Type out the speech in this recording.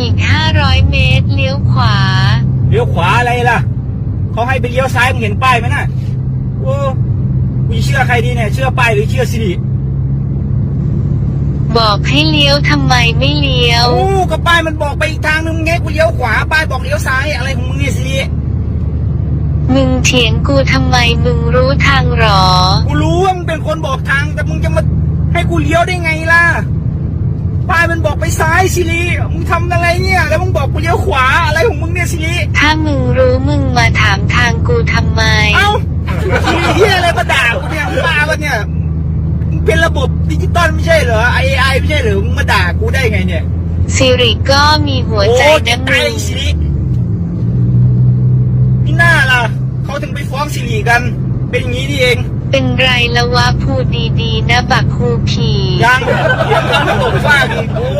อีก500เมตรเลี้ยวขวา เลี้ยวขวาอะไรล่ะ เขาให้ไปเลี้ยวซ้ายมึงเห็นป้ายไหมน่ะโอ้กูจะเชื่อใครดีเนี่ย เชื่อป้ายหรือเชื่อสิริบอกให้เลี้ยวทำไมไม่เลี้ยว โอ้ก็ป้ายมันบอกไปอีกทางนึงไงกูเลี้ยวขวา ป้ายบอกเลี้ยวซ้ายอะไรของมึงเนี่ยสิริมึงเถียงกูทำไมมึงรู้ทางหรอ กูรู้ว่ามึงเป็นคนบอกทางแต่มึงจะมาให้กูเลี้ยวได้ไงล่ะป้าย มันบอกไปซ้ายสิริมึงทำอะไรเนี่ย แล้วมึงบอกกูเลี้ยวขวาอะไรของมึงเนี่ยสิริถ้ามึงรู้มึงมาถามทางกูทำไม เอ้าสิริเหียอะไรมาด่ากูเนี่ยมึงบ้าปะเนี่ยมึงเป็นระบบดิจิตอลไม่ใช่เหรอ AI ไม่ใช่เหรอมึงมาด่ากูได้ไงเนี่ยสิริก็มีหัวใจโอ้นะตายมึงสิริพี่หน้าล่ะเขาถึงไปฟ้องสิริกัน เป็นอย่างนี้นี่เอง เป็นไรละวะพูดดีๆนะบักคูผียัง ยังยั